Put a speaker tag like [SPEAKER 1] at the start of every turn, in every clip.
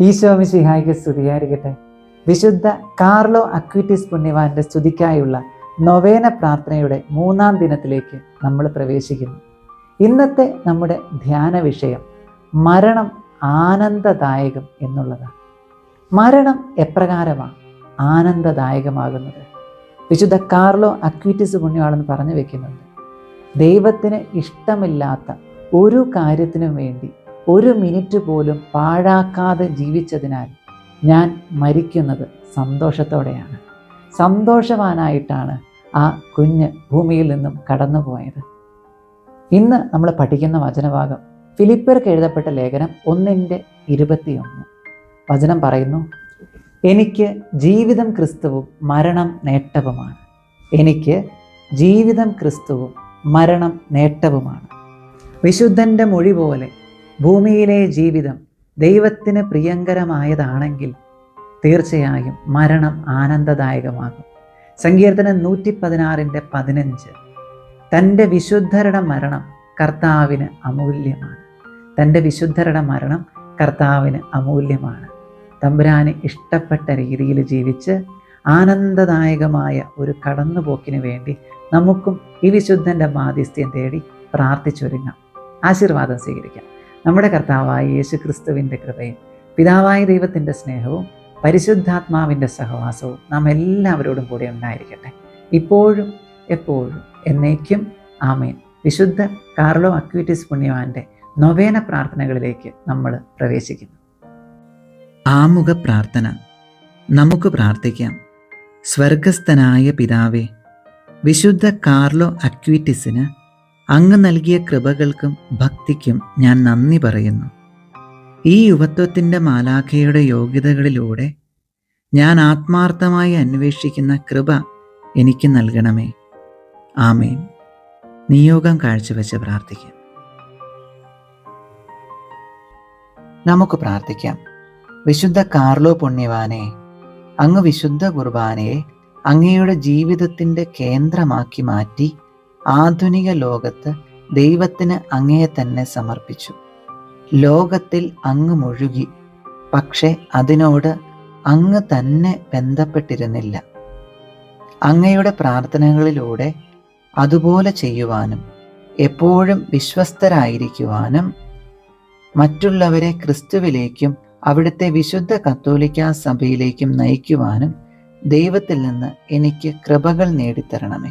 [SPEAKER 1] ഈശോ മിശിഹായിക്ക് സ്തുതിയായിരിക്കട്ടെ. വിശുദ്ധ കാർലോ അക്വിറ്റിസ് പുണ്യവാന്റെ സ്തുതിക്കായുള്ള നൊവേന പ്രാർത്ഥനയുടെ മൂന്നാം ദിനത്തിലേക്ക് നമ്മൾ പ്രവേശിക്കുന്നു. ഇന്നത്തെ നമ്മുടെ ധ്യാന വിഷയം മരണം ആനന്ദദായകം എന്നുള്ളതാണ്. മരണം എപ്രകാരമാണ് ആനന്ദദായകമാകുന്നത്? വിശുദ്ധ കാർലോ അക്വിറ്റിസ് പുണ്യവാളെന്ന് പറഞ്ഞു വെക്കുന്നുണ്ട്. ദൈവത്തിന് ഇഷ്ടമില്ലാത്ത ഒരു കാര്യത്തിനും വേണ്ടി ഒരു മിനിറ്റ് പോലും പാഴാക്കാതെ ജീവിച്ചതിനാൽ ഞാൻ മരിക്കുന്നത് സന്തോഷത്തോടെയാണ്. സന്തോഷവാനായിട്ടാണ് ആ കുഞ്ഞ് ഭൂമിയിൽ നിന്നും കടന്നുപോയത്. ഇന്ന് നമ്മൾ പഠിക്കുന്ന വചനഭാഗം ഫിലിപ്പർക്ക് എഴുതപ്പെട്ട ലേഖനം ഒന്നിന്റെ ഇരുപത്തിയൊന്ന്. വചനം പറയുന്നു എനിക്ക് ജീവിതം ക്രിസ്തുവും മരണം നേട്ടവുമാണ്. എനിക്ക് ജീവിതം ക്രിസ്തുവും മരണം നേട്ടവുമാണ്. വിശുദ്ധന്റെ മൊഴി പോലെ ഭൂമിയിലെ ജീവിതം ദൈവത്തിന് പ്രിയങ്കരമായതാണെങ്കിൽ തീർച്ചയായും മരണം ആനന്ദദായകമാകും. സങ്കീർത്തനം നൂറ്റി പതിനാറിന്റെ പതിനഞ്ച്. തന്റെ വിശുദ്ധരുടെ മരണം കർത്താവിന് അമൂല്യമാണ്. തന്റെ വിശുദ്ധരുടെ മരണം കർത്താവിന് അമൂല്യമാണ്. തമ്പുരാന് ഇഷ്ടപ്പെട്ട രീതിയിൽ ജീവിച്ച് ആനന്ദദായകമായ ഒരു കടന്നുപോക്കിന് വേണ്ടി നമുക്കും ഈ വിശുദ്ധന്റെ മാധ്യസ്ഥ്യം തേടി പ്രാർത്ഥിച്ചൊരുങ്ങാം. ആശീർവാദം സ്വീകരിക്കാം. നമ്മുടെ കർത്താവായ യേശു ക്രിസ്തുവിന്റെ കൃപയും പിതാവായ ദൈവത്തിന്റെ സ്നേഹവും പരിശുദ്ധാത്മാവിന്റെ സഹവാസവും നാം എല്ലാവരോടും കൂടെ ഉണ്ടായിരിക്കട്ടെ. ഇപ്പോഴും എപ്പോഴും എന്നേക്കും ആമേൻ. വിശുദ്ധ കാർലോ അക്വിറ്റിസ് പുണ്യവാന്റെ നൊവേന പ്രാർത്ഥനകളിലേക്ക് നമ്മൾ പ്രവേശിക്കുന്നു. ആമുഖ പ്രാർത്ഥന. നമുക്ക് പ്രാർത്ഥിക്കാം. സ്വർഗസ്ഥനായ പിതാവേ വിശുദ്ധ കാർലോ അക്വിറ്റിസിന് അങ്ങ് നൽകിയ കൃപകൾക്കും ഭക്തിക്കും ഞാൻ നന്ദി പറയുന്നു. ഈ യുവത്വത്തിന്റെ മാലാഖയുടെ യോഗ്യതകളിലൂടെ ഞാൻ ആത്മാർത്ഥമായി അന്വേഷിക്കുന്ന കൃപ എനിക്ക് നൽകണമേ. ആമേൻ. നിയോഗം കാഴ്ചവെച്ച് പ്രാർത്ഥിക്കാം. നമുക്ക് പ്രാർത്ഥിക്കാം. വിശുദ്ധ കാർലോ പുണ്യവാനെ അങ്ങ് വിശുദ്ധ കുർബാനയെ അങ്ങയുടെ ജീവിതത്തിന്റെ കേന്ദ്രമാക്കി മാറ്റി ആധുനിക ലോകത്ത് ദൈവത്തിന് അങ്ങയെ തന്നെ സമർപ്പിച്ചു. ലോകത്തിൽ അങ്ങ് മുഴുകി പക്ഷെ അതിനോട് അങ്ങ് തന്നെ ബന്ധപ്പെട്ടിരുന്നില്ല. അങ്ങയുടെ പ്രാർത്ഥനകളിലൂടെ അതുപോലെ ചെയ്യുവാനും എപ്പോഴും വിശ്വസ്തരായിരിക്കുവാനും മറ്റുള്ളവരെ ക്രിസ്തുവിലേക്കും അവിടുത്തെ വിശുദ്ധ കത്തോലിക്ക സഭയിലേക്കും നയിക്കുവാനും ദൈവത്തിൽ നിന്ന് എനിക്ക് കൃപകൾ നേടിത്തരണമേ.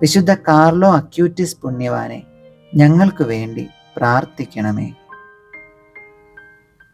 [SPEAKER 1] വിശുദ്ധ കാർലോ അക്യൂറ്റിസ് പുണ്യവാനെ ഞങ്ങൾക്ക് വേണ്ടി പ്രാർത്ഥിക്കണമേ.